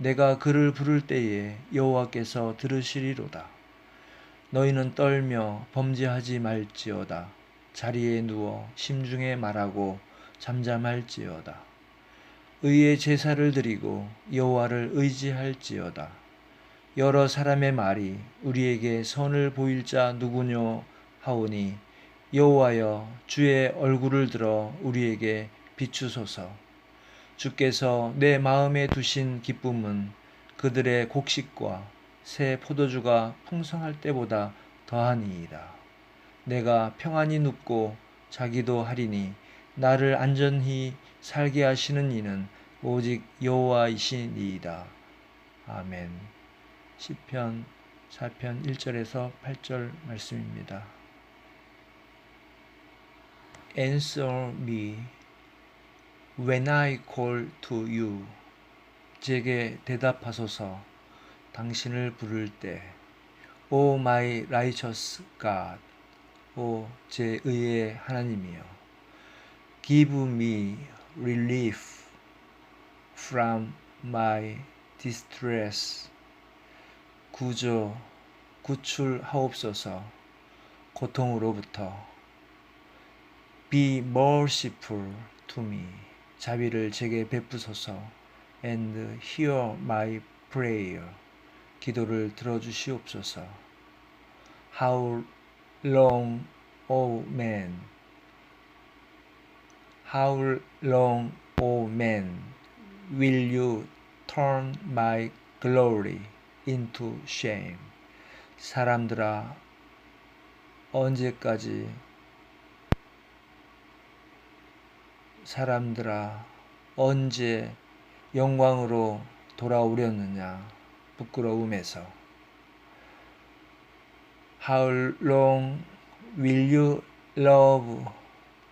내가 그를 부를 때에 여호와께서 들으시리로다. 너희는 떨며 범죄하지 말지어다. 자리에 누워 심중에 말하고 잠잠할지어다. 의의 제사를 드리고 여호와를 의지할지어다. 여러 사람의 말이 우리에게 선을 보일 자 누구뇨 하오니 여호와여 주의 얼굴을 들어 우리에게 비추소서. 주께서 내 마음에 두신 기쁨은 그들의 곡식과 새 포도주가 풍성할 때보다 더하니이다. 내가 평안히 눕고 자기도 하리니 나를 안전히 살게 하시는 이는 오직 여호와이시니이다. 아멘. 시편 4편 1절에서 8절 말씀입니다. Answer me When I call to you, 제게 대답하소서. 당신을 부를 때, O my righteous God, 오 제 의의 하나님이여, give me relief from my distress. 구조, 구출하옵소서. 고통으로부터. Be merciful to me. 자비를 제게 베푸소서 and hear my prayer 기도를 들어주시옵소서 How long, O man? How long, O man, will you turn my glory into shame? 사람들아, 언제까지 사람들아 언제 영광으로 돌아오려느냐 부끄러움에서. How long will you love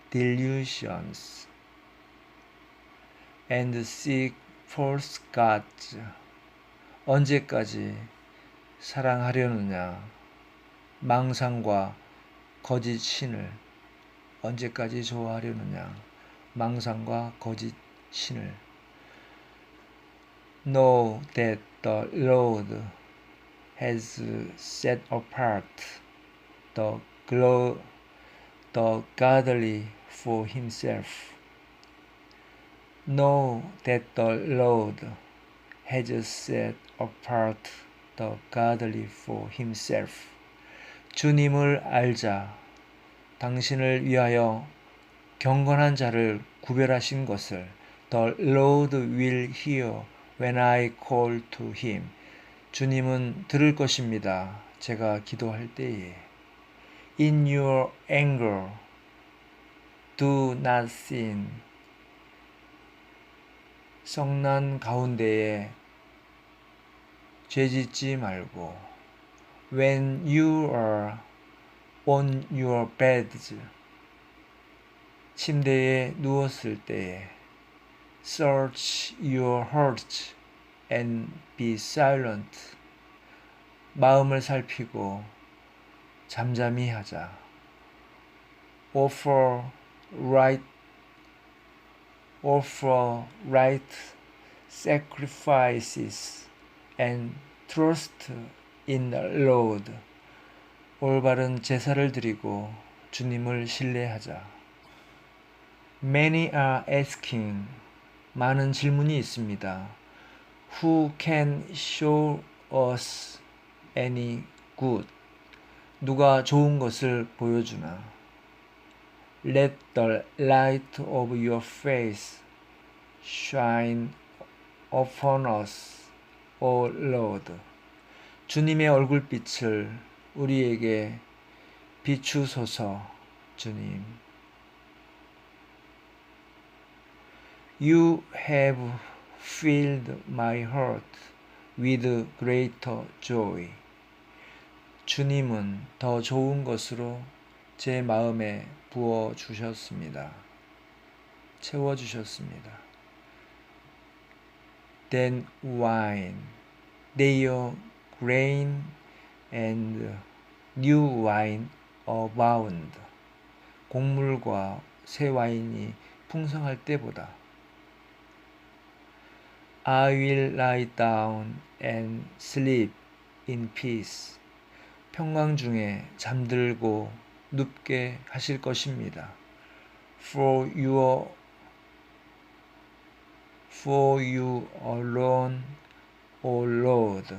delusions and seek false gods? 언제까지 사랑하려느냐? 망상과 거짓 신을 언제까지 좋아하려느냐 망상과 거짓 신을 Know that the Lord has set apart the, glo- the godly for himself. Know that the Lord has set apart the godly for himself. 주님을 알자. 당신을 위하여 경건한 자를 구별하신 것을 The Lord will hear when I call to him. 주님은 들을 것입니다. 제가 기도할 때에. In your anger, do not sin. 성난 가운데에 죄짓지 말고. When you are on your beds, 침대에 누웠을 때에 Search your heart and be silent. 마음을 살피고 잠잠히 하자. Offer right offer right sacrifices and trust in the Lord. 올바른 제사를 드리고 주님을 신뢰하자. Many are asking. 많은 질문이 있습니다. Who can show us any good? 누가 좋은 것을 보여주나? Let the light of your face shine upon us, O Lord. 주님의 얼굴빛을 우리에게 비추소서, 주님. You have filled my heart with greater joy. 주님은 더 좋은 것으로 제 마음에 부어 주셨습니다. 채워 주셨습니다. Then wine, their grain and new wine abound. 곡물과 새 와인이 풍성할 때보다 I will lie down and sleep in peace. 평강 중에 잠들고 눕게 하실 것입니다. For your for you alone, O Lord.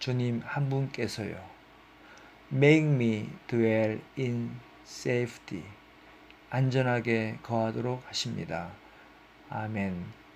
주님 한 분께서요. Make me dwell in safety. 안전하게 거하도록 하십니다. 아멘.